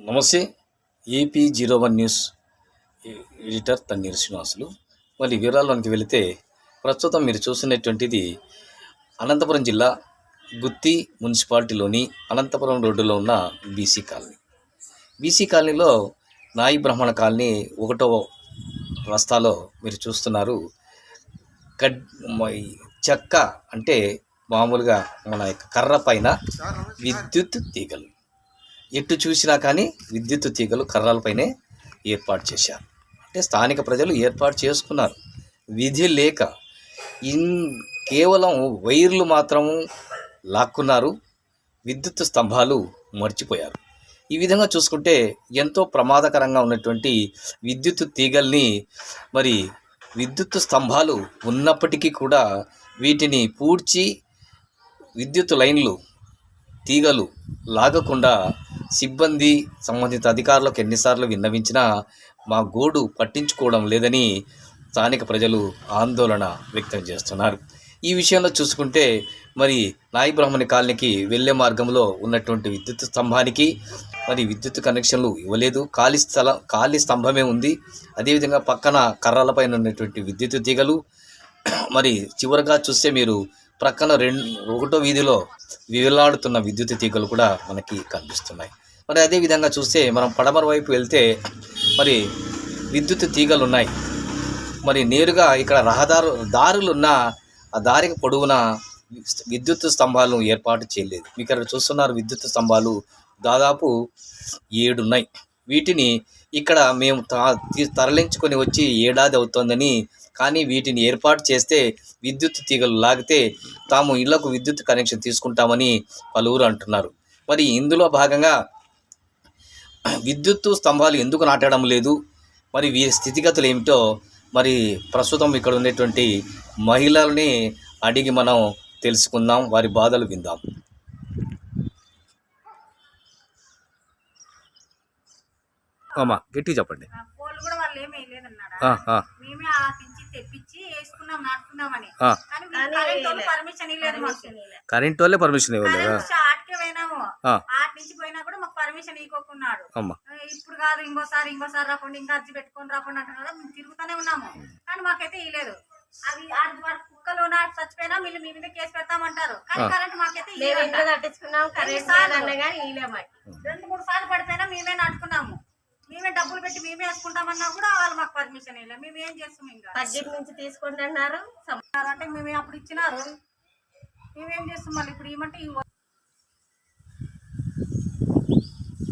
నమస్తే. AP zero one news editor Thanneeru Srinivasulu. మరి వివరాల్లోనికి వెళితే ప్రస్తుతం మీరు చూస్తున్నటువంటిది అనంతపురం జిల్లా గుత్తి మున్సిపాలిటీలోని అనంతపురం రోడ్డులో ఉన్న బీసీ కాలనీ. బీసీ కాలనీలో నాయి బ్రాహ్మణ కాలనీ ఒకటో రస్తాలో మీరు చూస్తున్నారు. కడ్ చెక్క అంటే మామూలుగా మన యొక్క కర్ర పైన విద్యుత్ తీగలు. ఎటు చూసినా కానీ విద్యుత్ తీగలు కర్రలపైనే ఏర్పాటు చేశారు. అంటే స్థానిక ప్రజలు ఏర్పాటు చేసుకున్నారు. విధి లేక ఇన్ కేవలం వైర్లు మాత్రము లాక్కున్నారు. విద్యుత్ స్తంభాలు మర్చిపోయారు. ఈ విధంగా చూసుకుంటే ఎంతో ప్రమాదకరంగా ఉన్నటువంటి విద్యుత్ తీగల్ని మరి విద్యుత్ స్తంభాలు ఉన్నప్పటికీ కూడా వీటిని పూడ్చి విద్యుత్ లైన్లు తీగలు లాగకుండా సిబ్బంది సంబంధిత అధికారులకు ఎన్నిసార్లు విన్నవించినా మా గోడు పట్టించుకోవడం లేదని స్థానిక ప్రజలు ఆందోళన వ్యక్తం చేస్తున్నారు. ఈ విషయంలో చూసుకుంటే మరి నాయి బ్రాహ్మణి కాలనీకి వెళ్ళే మార్గంలో ఉన్నటువంటి విద్యుత్ స్తంభానికి మరి విద్యుత్ కనెక్షన్లు ఇవ్వలేదు. ఖాళీ స్థలం ఖాళీ స్తంభమే ఉంది. అదేవిధంగా పక్కన కర్రలపైన ఉన్నటువంటి విద్యుత్ తీగలు. మరి చివరగా చూస్తే మీరు ప్రక్కన రెండు ఒకటో వీధిలో వేలాడుతున్న విద్యుత్ తీగలు కూడా మనకి కనిపిస్తున్నాయి. మరి అదే విధంగా చూస్తే మనం పడమర వైపు వెళ్తే మరి విద్యుత్ తీగలు ఉన్నాయి. మరి నేరుగా ఇక్కడ రహదారు దారులు ఉన్న ఆ దారికి పొడవున విద్యుత్ స్తంభాలను ఏర్పాటు చేయలేదు. ఇక్కడ చూస్తున్నారు విద్యుత్ స్తంభాలు దాదాపు ఏడు ఉన్నాయి వీటిని ఇక్కడ మేము తరలించుకొని వచ్చి ఏడాది అవుతోందని కానీ వీటిని ఏర్పాటు చేస్తే విద్యుత్ తీగలు లాగితే తాము ఇళ్ళకు విద్యుత్ కనెక్షన్ తీసుకుంటామని పలువురు అంటున్నారు. మరి ఇందులో భాగంగా విద్యుత్తు స్తంభాలు ఎందుకు నాటడం లేదు? మరి వీరి స్థితిగతులు ఏమిటో మరి ప్రస్తుతం ఇక్కడ ఉన్నటువంటి మహిళల్ని అడిగి మనం తెలుసుకుందాం వారి బాధలు విందాం. అమ్మా గట్టి చెప్పండి. తెప్పించి వేసుకున్నాం నాటుకున్నామని పర్మిషన్ ఇవ్వలేదు కరెంట్ వాళ్ళే పర్మిషన్ ఇవ్వలేదా? కరెంట్ ఆటకే పోయినాము. ఆ. ఆట నుంచి పోయినా కూడా మాకు పర్మిషన్ ఇవ్వకున్నాడు. అమ్మా. ఇప్పుడు కాదు ఇంకోసారి ఇంకోసారి రాకుండా ఇంకా అర్జీ పెట్టుకొని రాకుండా అంటున్నారు మేము తిరుగుతూనే ఉన్నాము. కానీ మాకైతే ఇవ్వలేదు అవి వాడి కుక్కలు చచ్చిపోయినా వీళ్ళు మీ మీద కేసు పెడతామంటారు. కానీ. కరెంట్ మాకైతే కరెంట్ రెండు మూడు సార్లు పడిపోయినా మేమే నాటుకున్నాము. మేమే డబ్బులు పెట్టి మేమే వేసుకుంటామన్నా కూడా వాళ్ళు మాకు పర్మిషన్ ఇవ్వలేదు మేము ఏం చేస్తాం ఇంకా? బడ్జెట్ నుంచి తీసుకుంటున్నారు అంటే మేము అప్పుడు ఇచ్చినారు. మేమేం చేస్తాం మళ్ళీ ఇప్పుడు ఇవ్వ